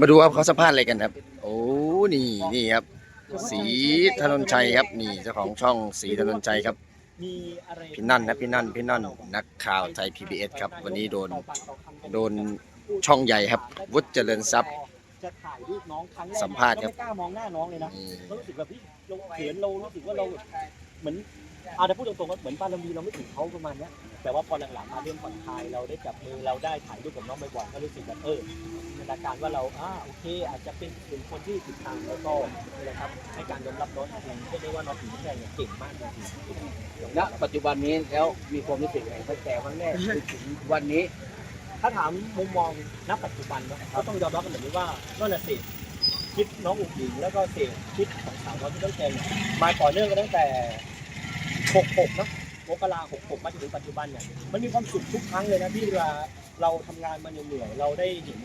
มาดูครับเขาสัมภาษณ์อะไรกันครับ โอ้ นี่นี่ครับ สีถนนชัยครับ นี่เจ้าของช่องสีถนนชัยครับมีอะไรพี่นั่นนะพี่นั่นพี่นั่นนักข่าวไทย PBS ครับ วันนี้โดนโดนช่องใหญ่ครับ วุฒิเจริญทรัพย์ จะถ่ายรูปน้องครั้งแรกสัมภาษณ์ครับ ไม่กล้ามองหน้าน้องเลยนะนี่เรารู้สึกแบบพี่เราเขินเรารู้สึกว่าเราแบบเหมือนอาจจะพูดตรงๆว่าเหมือนบารมีเราไม่ถึงเขาประมาณเนี้ย แต่ว่าพอหลังๆมาเริ่มผ่อนคลายเราได้จับมือเราได้ถ่ายรูปกับน้องบ่อยๆก็รู้สึกแบบเออจินตนาการว่าเราอ่าโอเค อาจจะเป็นหนึ่งคนที่ติดตามแล้วก็นี่แหละครับให้การยอมรับน้องจริงๆเรียกได้ว่าน้องถึงแค่เนี่ยเก่งมากจริงๆณปัจจุบันนี้แล้วมีความรู้สึกไงตั้งแต่วันแรกจนถึงวันนี้ ถ้าถามมุมมองณปัจจุบันเนอะก็ต้องยอมรับกันแบบนี้ว่านั่นแหละสิคิดน้องอุ๋งอิงแล้วก็เสพคิดของสาวน้อยที่ต้นแกงเนี่ยมาต่อเนื่องกันตั้งแต่ 66เนอะ มกรา66มาจนถึงปัจจุบันเนี่ยมันมีความสุขทุกครั้งเลยนะที่เวลาเราทำงานมาเหนื่อยๆเราได้เห็น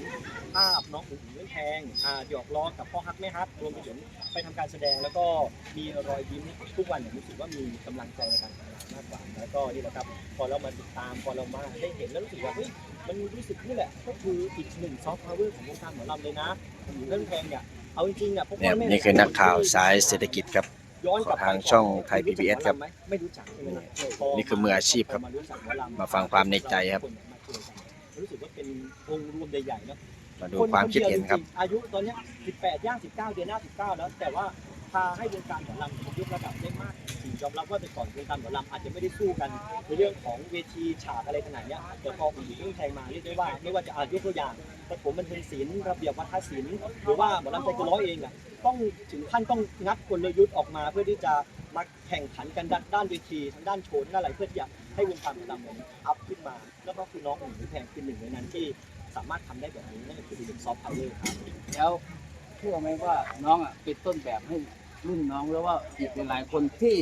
ภาพน้องอุ๋งอิงเล่นแพงอ่าหยอกล้อกับพ่อฮักแม่ฮักรวมไปถึงไปทำการแสดงแล้วก็มีรอยยิ้มทุกวันเนี่ยรู้สึกว่ามีกำลังใจในการทำงานมากกว่าแล้วก็นี่แหละครับพอเรามาติดตามพอเรามาได้เห็นแล้วรู้สึกว่าเฮ้ยมันรู้สึกนี่แหละก็คืออีกหนึ่งซอฟต์พาวเวอร์ของวงการหมอลำเลยนะเรื่องแพงเนี่ยเอาจริงๆอะพวกเนี่ยอแม่ นี่คือนักข่าวสายเศรษฐกิจครับ ย้อนกลับไปทางช่องไทย PBS ครับ ไม่รู้จักใช่ไหมนี่คือมืออาชีพครับรู้จักหอลำมาฟังความในใจครับ รู้สึกว่าเป็นองค์รวมใหญ่ๆเนอะมาดูความคิดเห็นครับ อายุตอนเนี้ย18ย่าง19 เดือนหน้า19 แล้ว แต่ว่า พาให้วงการหมอลำยกระดับได้มากจริงยอมรับว่าแต่ก่อนวงการหมอลำอาจจะไม่ได้สู้กันในเรื่องของเวทีฉากอะไรขนาดนี้แต่พอผมอยู่เรื่องไทยมาเรียกได้ว่าไม่ว่าจะอายุตัวอย่างปฐมบันเทิงศิลป์ระเบียบวัฒนศิลป์หรือว่าหมอลำใจกินร้อยเองอะต้องถึงขั้นต้องงัดกลยุทธ์ออกมาเพื่อที่จะมาแข่งขันกันด้านด้านเวทีทางด้านโชว์ด้านอะไรเพื่อที่จะให้วงการหมอลำเนี่ยอัพขึ้นมา แล้วก็คือน้องหนูแพงคือหนึ่งในนั้นที่สามารถทำได้แบบนี้นั่นคือเป็นซอฟต์พาวเวอร์ครับแล้วเชื่อไหมว่าน้องอะเป็นต้นแบบให้ รุ่นน้องแล้วว่าอีกหลายๆคนที่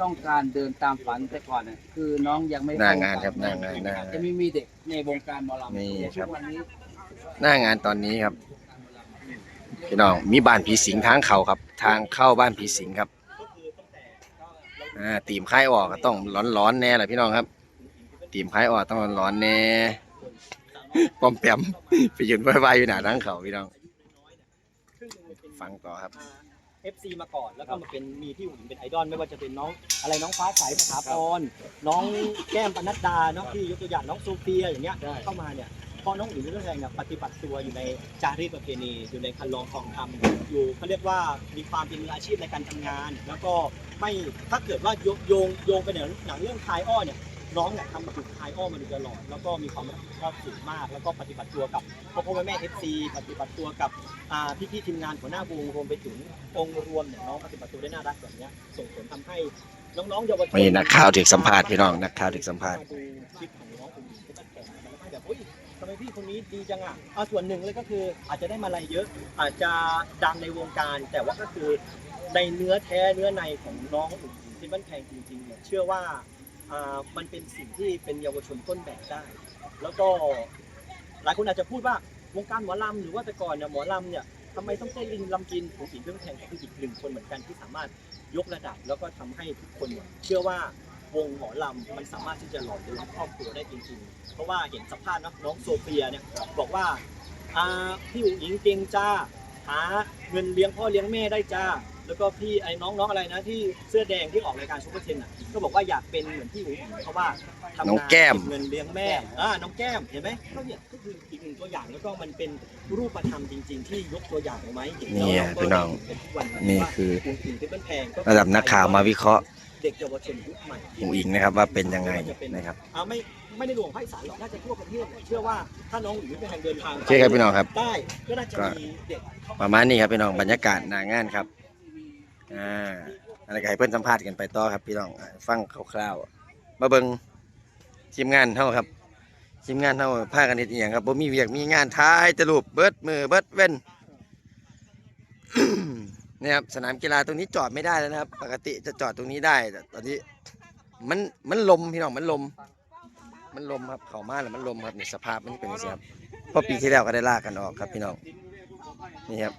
ต้องการเดินตามฝันแต่ก่อนน่ะคือน้องยังไม่หน้างานครับหน้างานหน้างาน จะไม่มีเด็กในวงการหมอลำนี่ครับ ทุกวันนี้หน้างานตอนนี้ครับพี่น้องมีบ้านผีสิงทางเขาครับ ทางเข้าบ้านผีสิงครับอ่าตีมค่ายออกก็ต้องร้อนๆแน่แหละพี่น้องครับ ตีมค่ายออกต้องร้อนๆแน่ปอมแปมไปยืนไหวๆอยู่หน้าทางเขาพี่น้องฟังต่อครับ เอฟซีมาก่อน แล้วก็มาเป็นมีพี่หญิงเป็นไอดอลไม่ว่าจะเป็นน้องอะไรน้องฟ้าใสสถาพรน้องแก้มปนัดดาเนาะที่ยกตัวอย่างน้องโซเฟียอย่างเงี้ยเข้ามาเนี่ยพอน้องหญิงเรื่องแรงเนี่ยปฏิบัติตัวอยู่ในจารีตประเพณีอยู่ในคันลองทองคำอยู่เขาเรียกว่ามีความเป็นมืออาชีพในการทำงาน แล้วก็ไม่ถ้าเกิดว่าโยโยงโยงไปในหนังเรื่องคายอ้อเนี่ย น้องเนี่ยทำถูกคายอ้อมาโดยตลอด แล้วก็มีความรับผิดชอบสูงมาก แล้วก็ปฏิบัติตัวกับพ่อพ่อแม่แม่เอฟซีปฏิบัติตัวกับอ่าพี่ๆทีมงานหัวหน้าวงรวมไปถึงองค์รวมเนี่ยน้องปฏิบัติตัวได้น่ารักแบบเนี้ยส่งผลทำให้น้องๆเยาวชนมีนักข่าวถึกสัมภาษณ์พี่น้องนักข่าวถึกสัมภาษณ์ดูคลิปของน้องคนนี้ก็จะแข่งกันแล้วก็แบบเฮ้ยทำไมพี่คนนี้ดีจังอะเอาส่วนหนึ่งเลยก็คืออาจจะได้มาอะไรเยอะ อาจจะดังในวงการ แต่ว่าก็คือในเนื้อแท้เนื้อในของน้องอุ่นที่มันแพงจริงๆเนี่ยเชื่อว่าอ่า มันเป็นสิ่งที่เป็นเยาวชนต้นแบบได้ แล้วก็หลายคนอาจจะพูดว่าวงการหมอลำหรือว่าแต่ก่อนเนี่ยหมอลำเนี่ยทำไมต้องเต้นลิงลำกินผมอีกเรื่องแทงก็คืออีกหนึ่งคนเหมือนกันที่สามารถยกระดับแล้วก็ทำให้ทุกคนเชื่อว่าวงหมอลำมันสามารถที่จะหล่อเลี้ยงครอบครัวได้จริงๆ เพราะว่าเห็นสัมภาษณ์น้องโซเฟียเนี่ยบอกว่าอ่าพี่อุ๋งอิงเก่งจ้าหาเงินเลี้ยงพ่อเลี้ยงแม่ได้จ้า แล้วก็พี่ไอ้น้องๆอะไรนะที่เสื้อแดงที่ออกรายการซูเปอร์เทนอะก็บอกว่าอยากเป็นเหมือนพี่อุ๋งอิงเพราะว่าทำน้องงานแก้มเก็บเงินเลี้ยงแม่อ่าน้องแก้มเห็นไหมก็เนี่ยก็คืออีกหนึ่งตัวอย่างแล้วก็มันเป็นรูปธรรมจริง ๆ ที่ยกตัวอย่างเอาไว้เห็นนี่แล้วพี่น้องเป็นทุกวันนี่คือวงกินที่เป็นแพงก็ระดับนักข่าวมาวิเคราะห์เด็กเยาวชนยุคใหม่อุ๋งอิงนะครับว่าเป็นยังไงนะครับอ่าไม่ไม่ได้รวมภาคอีสานหรอกน่าจะทั่วประเทศเลยเชื่อว่าถ้าน้องหญิงเป็นทางเดินทางโอเคครับพี่น้องครับ ได้ก็น่าจะมีเด็กเข้าประมาณนี้ครับพี่น้องบรรยากาศหน้างานครับ อ่าอะไรก็ให้เพื่อนสัมภาษณ์กันไปต่อครับพี่น้องฟังคร่าวๆมาเบิ่งทีมงานเท่าครับทีมงานเท่าพากันเฮ็ดอีหยังครับบ่มีเวียกมีงานท้ายตะลุปเบิดมือเบิดเว้นเนี่ยครับสนามกีฬาตรงนี้จอดไม่ได้แล้วนะครับ ปกติจะจอดตรงนี้ได้แต่ตอนนี้ มันมันลมพี่น้องมันลม มันลมครับเข้ามาแล้วมันลมครับนี่สภาพมันเป็นอย่างนี้ครับเพราะปีที่แล้วก็ได้ลากกันออกครับ พี่น้องนี่ครับ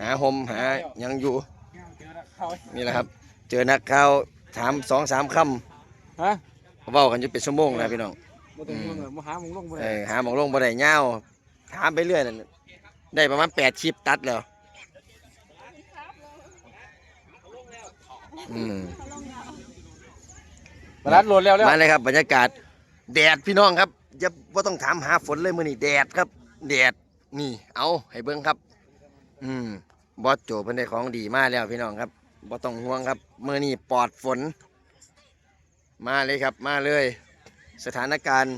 หาหมหายังอยู่ นี่แหละครับ เจอนักข่าวถามสองสามคฮะำเว้ากันอยู่เป็นชั่วโมงนะพี่น้องมาถึงเมืองเหรอมาหาหมองลงมาเออหาหมองลงบ่ได้ยาวถามไปเรื่อยนั่นได้ประมาณแปดคลิปตัดแล้ว อืม บรัดโหลดแล้วแล้วมาเลยครับบรรยากาศ แดดพี่น้องครับอย่าว่าต้องถามหาฝนเลยมื้อนี้แดดครับ แดดนี่ เอาให้เบิ่งครับ อืมบอสโจเพิ่นได้ของดีมาแล้วพี่น้องครับ บ่ต้องห่วงครับมื้อนี้ปลอดฝน มาเลยครับมาเลย สถานการณ์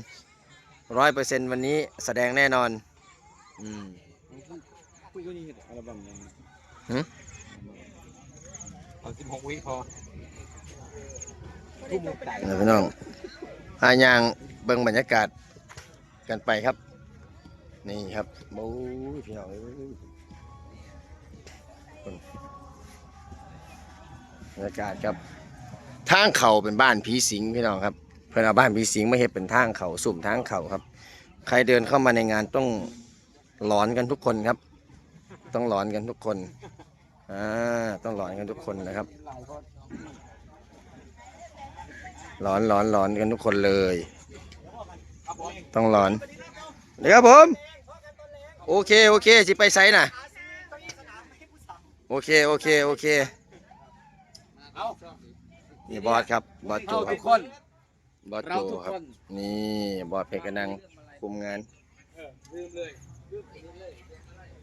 ร้อยเปอร์เซ็นต์วันนี้แสดงแน่นอน อืมคุยกันนี่อัลบั้มยังหือเอาสิบหกวิพอทุ่มไก่นะพี่น้องหายางเบิ่งบรรยากาศกันไปครับ นี่ครับโอ้ยพี่น้อง บรรยากาศครับ ทางเขาเป็นบ้านผีสิงพี่น้องครับ เพื่อนเอาบ้านผีสิงมาเห็ดเป็นทางเขาสุ่มทางเขาครับ ใครเดินเข้ามาในงานต้องหลอนกันทุกคนครับ ต้องหลอนกันทุกคนอ่าต้องหลอนกันทุกคนนะครับ หลอนหลอนหลอนกันทุกคนเลย ต้องหลอนเดี๋ยวครับผม โอเค โอเคสิไปไซน่ะ โอเค โอเค โอเค เอานี่บอสครับบอสโจเอาครัทุบกคนบอสโจเราทุกครับ คนนี่บอสเพชรกระนังคุมงานลืมเลย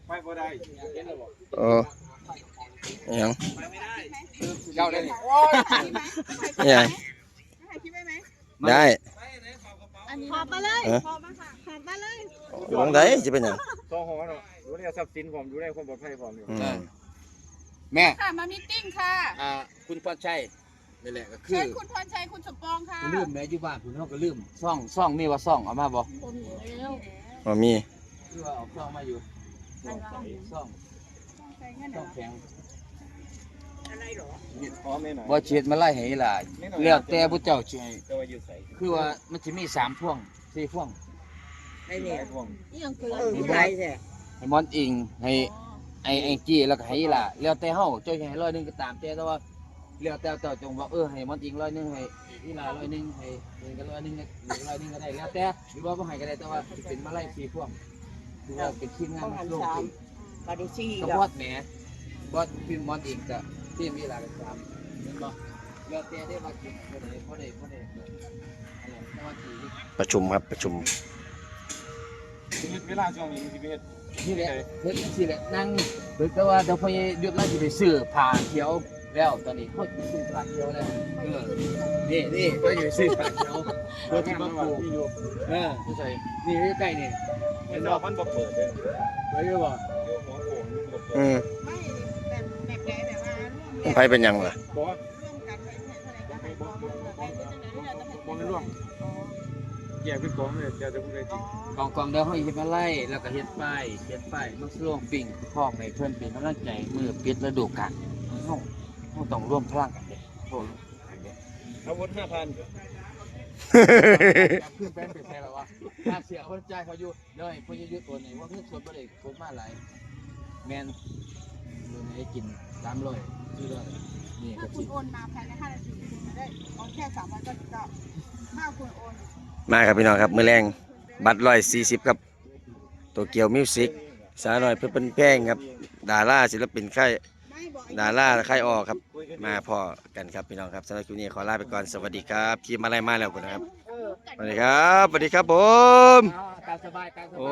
ไปบ่ได้เห็นแล้วบอกโอ้อิหยังเจ้าเลยอิหยังถ่ายคลิปไว้ไหมได้อันนี้หอบมาเลยเอ๊ะหอบมาค่ะหอบมาเลยลงได้จะเป็นหยังซองหอเนาะดูแลทรัพย์สินผมดูแลความปลอดภัยผมอยู่อืม แม่ค่ะมามีตติ้งค่ะอ่าคุณพรชัยนี่แหละก็คืเชิอญคุณพรชัยคุณสมปองค่ะลืมแม่อยู่บ้านคุณเขาก็ลืมซ่องซ่องมีว่าซ่องเอามาบ่ผมอยู่แล้วอ๋อมีคือว่าเอาซ่องมาอยู่ซ่องซ่องใส่เงินเหรซ่อองแข็งพร้อมแน่นอนบ่เช็ดมาไล่ให้หลายแล้วแต่ผู้เจ้าสิให้จะว่าอยู่ใส่คือว่ามันจะมีสามพ่วงสี่พ่วงไอ้เนี่ยพวงนี่ยังเกินให้บอสให้มอนอิงให้ ไอ้ไอ้จี้แล้วก็ให้อีหล่ะแล้วแต่เฮาเจ้าสิให้ร้อยหนึงก็ตามแต่แต่ว่าแล้วแต่เจ้าจงว่าเออให้มอนอิงร้อยหนึงให้อีหล่ะร้อยหนึงให้เพิ่นก็ร้อยหนึงก็หรือร้อยหนึงก็ได้แล้วแต่หรือว่าบ่ให้ก็ได้แต่ว่าสิเป็นมาไล่สี่พ่วงคือว่าเป็นทีมงานมาลงทุนบาดิซี่ก็บอสแหมบอสพิมพ์มอนอิงก็ทีมอีหล่ะก็ตามเห็นบ่แล้วแต่ได้ว่ากินบ่ได้บ่ได้บ่ได้อะไรแต่ว่าสิ ประชุมครับประชุมชีวิตเวลาช่วงนี้ชีวิต นี่แหละเฮ็ดสิแหละนั่งเบิกแต่ว่าเดี๋ยวพอหยุดแล้วสิไปซื้อผ้าเขียวแล้วตอนนี้เขาสิซื้อผ้าเขียวแล้วเออนี่นี่ก็อยู่ซื้อผ้าเขียวเพื่อที่มาปลูกที่อยู่เออที่ใส่นี่ใกล้ๆนี่เห็นว่ามันบ่เปิดเลยไว้อยู่บ่อยู่หัวโขงมันบ่เปิดอืมไม่แบบแบบไหนแบบว่าร่วมไผเป็นหยังล่ะบอกว่าร่วมกันไปเท่าไหร่ก็ให้พร้อมแบบให้เป็นจังไหนที่เราจะให้บ่ให้ร่วง แยกเป็นกองเลยจะจะพูดได้จริงกองกองเดี๋ยวเฮาเฮ็ดมาไล่แล้วก็เฮ็ดป้ายเฮ็ดป้ายมันร่วมปิ่งพอกให้เพิ่นเป็นกำลังใจมือปิดฤดูกาลเฮาเฮาต้องร่วมพลังกันเด้โอ้อาวุธห้าพันขึ้นเป็นเป็นแท้แล้ววะถ้าเสียคนจ่ายเขาอยู่เดี๋ยวให้เพิ่นยืดตัวนี่ว่าเงินส่วนบ่ได้ส่วนมาหลายแมนดูในกินสามร้อยสี่ร้อยนี่ก็ถ้าคุสิณโอนมาภายใน5นาทีคุณจะได้โอนแค่3วันก็จะถ้าคุณโอน มาครับพี่น้องครับมือแรงบัตรร้อยสี่สิบครับโตเกียวมิวสิกสาหน่อยเพื่อเป็นแพงครับ ดาราศิลปินค่ายดาราค่ายออครับ มาพอกันครับพี่น้องครับสำหรับคลิปนี้ขอลาไปก่อนสวัสดีครับพี่มาไล่มาแล้วกันนะครับสวัสดีครับสวัสดีครับผมโอ้